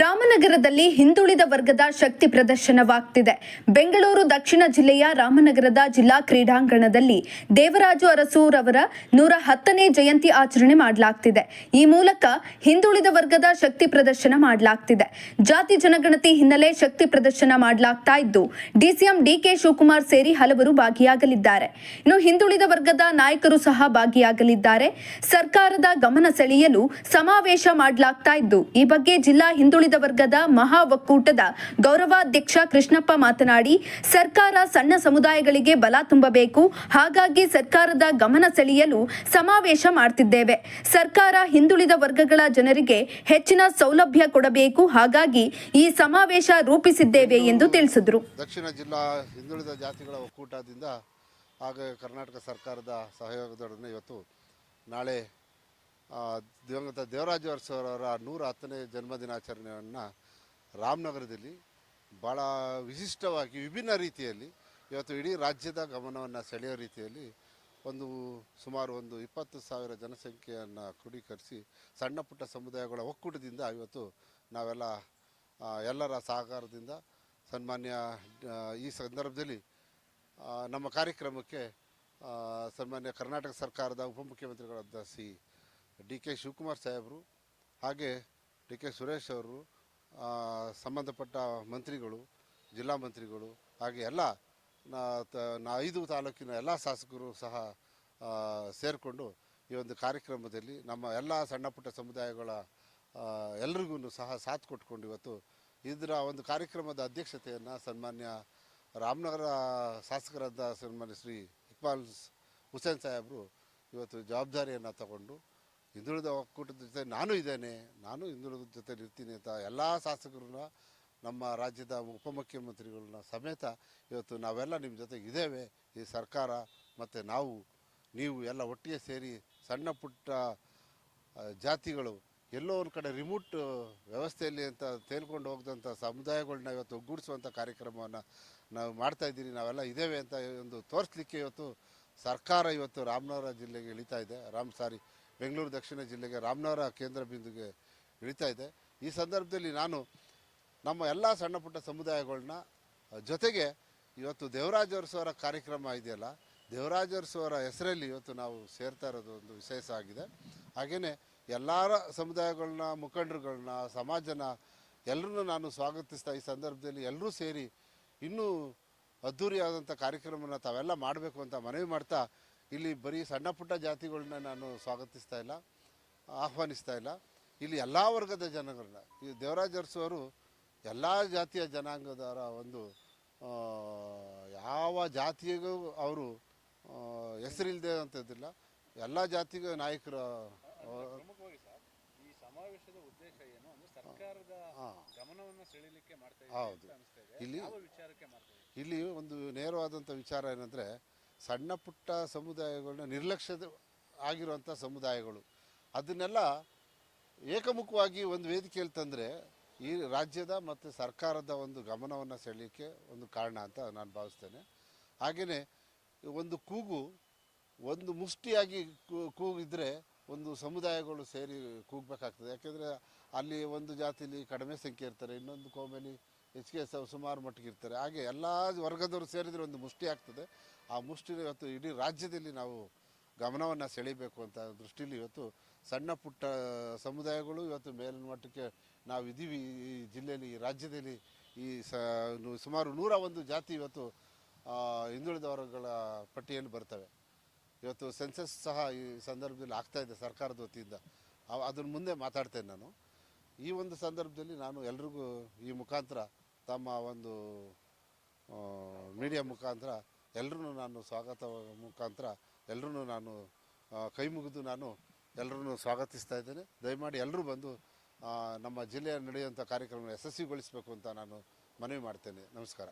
ರಾಮನಗರದಲ್ಲಿ ಹಿಂದುಳಿದ ವರ್ಗದ ಶಕ್ತಿ ಪ್ರದರ್ಶನವಾಗ್ತಿದೆ. ಬೆಂಗಳೂರು ದಕ್ಷಿಣ ಜಿಲ್ಲೆಯ ರಾಮನಗರದ ಜಿಲ್ಲಾ ಕ್ರೀಡಾಂಗಣದಲ್ಲಿ ದೇವರಾಜು ಅರಸೂರವರ ನೂರ ಹತ್ತನೇ ಜಯಂತಿ ಆಚರಣೆ ಮಾಡಲಾಗ್ತಿದೆ. ಈ ಮೂಲಕ ಹಿಂದುಳಿದ ವರ್ಗದ ಶಕ್ತಿ ಪ್ರದರ್ಶನ ಮಾಡಲಾಗ್ತಿದೆ. ಜಾತಿ ಜನಗಣತಿ ಹಿನ್ನೆಲೆ ಶಕ್ತಿ ಪ್ರದರ್ಶನ ಮಾಡಲಾಗ್ತಾ ಇದ್ದು, ಡಿಸಿಎಂ ಡಿಕೆ ಶಿವಕುಮಾರ್ ಸೇರಿ ಹಲವರು ಭಾಗಿಯಾಗಲಿದ್ದಾರೆ. ಇನ್ನು ಹಿಂದುಳಿದ ವರ್ಗದ ನಾಯಕರು ಸಹ ಭಾಗಿಯಾಗಲಿದ್ದಾರೆ. ಸರ್ಕಾರದ ಗಮನ ಸೆಳೆಯಲು ಸಮಾವೇಶ ಮಾಡಲಾಗ್ತಾ ಇದ್ದು, ಈ ಬಗ್ಗೆ ಜಿಲ್ಲಾ ಹಿಂದುಳಿದ ವರ್ಗದ ಮಹಾ ಒಕ್ಕೂಟದ ಗೌರವಾಧ್ಯಕ್ಷ ಕೃಷ್ಣಪ್ಪ ಮಾತನಾಡಿ, ಸರ್ಕಾರ ಸಣ್ಣ ಸಮುದಾಯಗಳಿಗೆ ಬಲ ತುಂಬಬೇಕು. ಹಾಗಾಗಿ ಸರ್ಕಾರದ ಗಮನ ಸೆಳೆಯಲು ಸಮಾವೇಶ ಮಾಡ್ತಿದ್ದೇವೆ. ಸರ್ಕಾರ ಹಿಂದುಳಿದ ವರ್ಗಗಳ ಜನರಿಗೆ ಹೆಚ್ಚಿನ ಸೌಲಭ್ಯ ಕೊಡಬೇಕು. ಹಾಗಾಗಿ ಈ ಸಮಾವೇಶ ರೂಪಿಸಿದ್ದೇವೆ ಎಂದು ತಿಳಿಸಿದರು. ದಕ್ಷಿಣ ಜಿಲ್ಲಾ ಹಿಂದುಳಿದ ಜಾತಿಗಳ ಒಕ್ಕೂಟದಿಂದ ಹಾಗೂ ಕರ್ನಾಟಕ ಸರ್ಕಾರದ ಸಹಯೋಗದೊಡನೆ ಇವತ್ತು ನಾಳೆ ದಿವಂಗತ ದೇವರಾಜ ಅರಸರವರ ನೂರ ಹತ್ತನೇ ಜನ್ಮದಿನಾಚರಣೆಯನ್ನು ರಾಮನಗರದಲ್ಲಿ ಭಾಳ ವಿಶಿಷ್ಟವಾಗಿ ವಿಭಿನ್ನ ರೀತಿಯಲ್ಲಿ ಇವತ್ತು ಇಡೀ ರಾಜ್ಯದ ಗಮನವನ್ನು ಸೆಳೆಯೋ ರೀತಿಯಲ್ಲಿ ಒಂದು ಸುಮಾರು ಒಂದು ಇಪ್ಪತ್ತು ಸಾವಿರ ಜನಸಂಖ್ಯೆಯನ್ನು ಕ್ರೋಢೀಕರಿಸಿ ಸಣ್ಣ ಪುಟ್ಟ ಸಮುದಾಯಗಳ ಒಕ್ಕೂಟದಿಂದ ಇವತ್ತು ನಾವೆಲ್ಲ ಎಲ್ಲರ ಸಹಕಾರದಿಂದ ಸನ್ಮಾನ್ಯ ಈ ಸಂದರ್ಭದಲ್ಲಿ ನಮ್ಮ ಕಾರ್ಯಕ್ರಮಕ್ಕೆ ಸನ್ಮಾನ್ಯ ಕರ್ನಾಟಕ ಸರ್ಕಾರದ ಉಪಮುಖ್ಯಮಂತ್ರಿಗಳಾದ ಸಿ ಡಿ ಕೆ ಶಿವಕುಮಾರ್ ಸಾಹೇಬರು ಹಾಗೆ ಡಿ ಕೆ ಸುರೇಶ್ ಅವರು ಸಂಬಂಧಪಟ್ಟ ಮಂತ್ರಿಗಳು, ಜಿಲ್ಲಾ ಮಂತ್ರಿಗಳು ಹಾಗೆ ಎಲ್ಲ, ನಾ ಐದು ತಾಲೂಕಿನ ಎಲ್ಲ ಶಾಸಕರು ಸಹ ಸೇರಿಕೊಂಡು ಈ ಒಂದು ಕಾರ್ಯಕ್ರಮದಲ್ಲಿ ನಮ್ಮ ಎಲ್ಲ ಸಣ್ಣ ಪುಟ್ಟ ಸಮುದಾಯಗಳ ಎಲ್ರಿಗೂ ಸಹ ಸಾಥ್ ಕೊಟ್ಕೊಂಡು ಇವತ್ತು ಇದರ ಒಂದು ಕಾರ್ಯಕ್ರಮದ ಅಧ್ಯಕ್ಷತೆಯನ್ನು ಸನ್ಮಾನ್ಯ ರಾಮನಗರ ಶಾಸಕರಾದ ಸನ್ಮಾನ್ಯ ಶ್ರೀ ಇಕ್ಬಾಲ್ ಹುಸೇನ್ ಸಾಹೇಬರು ಇವತ್ತು ಜವಾಬ್ದಾರಿಯನ್ನು ತಗೊಂಡು ಹಿಂದುಳಿದ ಒಕ್ಕೂಟದ ಜೊತೆ ನಾನು ಇದ್ದೇನೆ, ನಾನು ಹಿಂದುಳಿದ ಜೊತೆ ಇರ್ತೀನಿ ಅಂತ ಎಲ್ಲ ಶಾಸಕರನ್ನ, ನಮ್ಮ ರಾಜ್ಯದ ಉಪಮುಖ್ಯಮಂತ್ರಿಗಳನ್ನ ಸಮೇತ ಇವತ್ತು ನಾವೆಲ್ಲ ನಿಮ್ಮ ಜೊತೆಗೆ ಇದ್ದೇವೆ. ಈ ಸರ್ಕಾರ ಮತ್ತು ನಾವು, ನೀವು ಎಲ್ಲ ಒಟ್ಟಿಗೆ ಸೇರಿ ಸಣ್ಣ ಪುಟ್ಟ ಜಾತಿಗಳು ಎಲ್ಲೋ ಒಂದು ಕಡೆ ರಿಮೋಟ್ ವ್ಯವಸ್ಥೆಯಲ್ಲಿ ಅಂತ ತೇಲ್ಕೊಂಡು ಹೋಗ್ದಂಥ ಸಮುದಾಯಗಳನ್ನ ಇವತ್ತು ಒಗ್ಗೂಡಿಸುವಂಥ ಕಾರ್ಯಕ್ರಮವನ್ನು ನಾವು ಮಾಡ್ತಾ ಇದ್ದೀರಿ, ನಾವೆಲ್ಲ ಇದ್ದೇವೆ ಅಂತ ಒಂದು ತೋರಿಸ್ಲಿಕ್ಕೆ ಇವತ್ತು ಸರ್ಕಾರ ಇವತ್ತು ರಾಮನಗರ ಜಿಲ್ಲೆಗೆ ಇಳಿತಾ ಇದೆ. ರಾಮ್ ಸಾರಿ, ಬೆಂಗಳೂರು ದಕ್ಷಿಣ ಜಿಲ್ಲೆಗೆ ರಾಮನಗರ ಕೇಂದ್ರ ಬಿಂದುಗೆ ಇಳಿತಾ ಇದೆ. ಈ ಸಂದರ್ಭದಲ್ಲಿ ನಾನು ನಮ್ಮ ಎಲ್ಲ ಸಣ್ಣ ಪುಟ್ಟ ಸಮುದಾಯಗಳನ್ನ, ಜೊತೆಗೆ ಇವತ್ತು ದೇವರಾಜ ಅರಸುವರ ಕಾರ್ಯಕ್ರಮ ಇದೆಯಲ್ಲ ದೇವರಾಜ ಅವರ ಹೆಸರಲ್ಲಿ ಇವತ್ತು ನಾವು ಸೇರ್ತಾ ಇರೋದು ಒಂದು ವಿಶೇಷ ಆಗಿದೆ. ಹಾಗೆಯೇ ಎಲ್ಲರ ಸಮುದಾಯಗಳನ್ನ, ಮುಖಂಡರುಗಳನ್ನ, ಸಮಾಜನ ಎಲ್ಲರನ್ನೂ ನಾನು ಸ್ವಾಗತಿಸ್ತಾ ಈ ಸಂದರ್ಭದಲ್ಲಿ ಎಲ್ಲರೂ ಸೇರಿ ಇನ್ನೂ ಅದ್ಧೂರಿಯಾದಂಥ ಕಾರ್ಯಕ್ರಮನ ತಾವೆಲ್ಲ ಮಾಡಬೇಕು ಅಂತ ಮನವಿ ಮಾಡ್ತಾ ಇಲ್ಲಿ ಬರೀ ಸಣ್ಣ ಪುಟ್ಟ ಜಾತಿಗಳನ್ನ ನಾನು ಸ್ವಾಗತಿಸ್ತಾ ಇಲ್ಲ ಆಹ್ವಾನಿಸ್ತಾ ಇಲ್ಲ. ಇಲ್ಲಿ ಎಲ್ಲ ವರ್ಗದ ಜನಗಳನ್ನ ಈ ದೇವರಾಜ ಅರಸು ಎಲ್ಲ ಜಾತಿಯ ಜನಾಂಗದವರ ಒಂದು ಯಾವ ಜಾತಿಗೂ ಅವರು ಹೆಸರಿಲ್ಲದೆ ಅಂತದಿಲ್ಲ ಎಲ್ಲ ಜಾತಿಗೂ ನಾಯಕರ ಈ ಸಮಾವೇಶದ ಉದ್ದೇಶ ಏನು? ಅಂದ್ರೆ ಸರ್ಕಾರದ ಹಾಂ. ಗಮನವನ್ನ ಸೆಳೀಲಿಕ್ಕೆ ಮಾಡ್ತಾ ಹೌದು. ಇಲ್ಲಿ- ವಿಚಾರಕ್ಕೆ ಮಾಡ್ತಾ ಇಲ್ಲಿ ಒಂದು ನೇರವಾದಂಥ ವಿಚಾರ ಏನಂದರೆ ಸಣ್ಣ ಪುಟ್ಟ ಸಮುದಾಯಗಳನ್ನ ನಿರ್ಲಕ್ಷ್ಯದ ಆಗಿರುವಂಥ ಸಮುದಾಯಗಳು. ಅದನ್ನೆಲ್ಲ ಏಕಮುಖವಾಗಿ ಒಂದು ವೇದಿಕೆಯಲ್ಲಿ ತಂದರೆ ಈ ರಾಜ್ಯದ ಮತ್ತು ಸರ್ಕಾರದ ಒಂದು ಗಮನವನ್ನು ಸೆಳೆಯಲಿಕ್ಕೆ ಒಂದು ಕಾರಣ ಅಂತ ನಾನು ಭಾವಿಸ್ತೇನೆ. ಹಾಗೆಯೇ ಒಂದು ಕೂಗು, ಒಂದು ಮುಷ್ಟಿಯಾಗಿ ಕೂಗಿದ್ರೆ ಒಂದು ಸಮುದಾಯಗಳು ಸೇರಿ ಕೂಗಬೇಕಾಗ್ತದೆ. ಯಾಕೆಂದರೆ ಅಲ್ಲಿ ಒಂದು ಜಾತಿಲಿ ಕಡಿಮೆ ಸಂಖ್ಯೆ ಇರ್ತಾರೆ, ಇನ್ನೊಂದು ಕೋಮಲ್ಲಿ ಹೆಚ್ಚಿಗೆ ಸೌ ಸುಮಾರು ಮಟ್ಟಿಗೆ ಇರ್ತಾರೆ. ಹಾಗೆ ಎಲ್ಲ ವರ್ಗದವರು ಸೇರಿದರೆ ಒಂದು ಮುಷ್ಟಿ ಆಗ್ತದೆ. ಆ ಮುಷ್ಟಿ ಇವತ್ತು ಇಡೀ ರಾಜ್ಯದಲ್ಲಿ ನಾವು ಗಮನವನ್ನು ಸೆಳೀಬೇಕು ಅಂತ ದೃಷ್ಟಿಲಿ ಇವತ್ತು ಸಣ್ಣ ಪುಟ್ಟ ಸಮುದಾಯಗಳು ಇವತ್ತು ಮೇಲಿನ ಮಟ್ಟಕ್ಕೆ ನಾವು ಇದ್ದೀವಿ ಈ ಜಿಲ್ಲೆಯಲ್ಲಿ, ಈ ರಾಜ್ಯದಲ್ಲಿ ಈ ಸ ಸುಮಾರು ನೂರ ಒಂದು ಜಾತಿ ಇವತ್ತು ಹಿಂದುಳಿದ ವರ್ಗಗಳ ಪಟ್ಟಿಯಲ್ಲಿ ಬರ್ತವೆ. ಇವತ್ತು ಸೆನ್ಸಸ್ ಸಹ ಈ ಸಂದರ್ಭದಲ್ಲಿ ಆಗ್ತಾ ಇದೆ ಸರ್ಕಾರದ ವತಿಯಿಂದ. ಅದನ್ನ ಮುಂದೆ ಮಾತಾಡ್ತೇನೆ ನಾನು. ಈ ಒಂದು ಸಂದರ್ಭದಲ್ಲಿ ನಾನು ಎಲ್ರಿಗೂ ಈ ಮುಖಾಂತರ ತಮ್ಮ ಒಂದು ಮೀಡಿಯಾ ಮುಖಾಂತರ ಎಲ್ಲರೂ ನಾನು ಸ್ವಾಗತ ಮುಖಾಂತರ ಎಲ್ಲರೂ ನಾನು ಕೈ ಮುಗಿದು ನಾನು ಎಲ್ಲರನ್ನೂ ಸ್ವಾಗತಿಸ್ತಾ ಇದ್ದೇನೆ. ದಯಮಾಡಿ ಎಲ್ಲರೂ ಬಂದು ನಮ್ಮ ಜಿಲ್ಲೆಯಲ್ಲಿ ನಡೆಯುವಂಥ ಕಾರ್ಯಕ್ರಮ ಯಶಸ್ವಿಗೊಳಿಸಬೇಕು ಅಂತ ನಾನು ಮನವಿ ಮಾಡ್ತೇನೆ. ನಮಸ್ಕಾರ.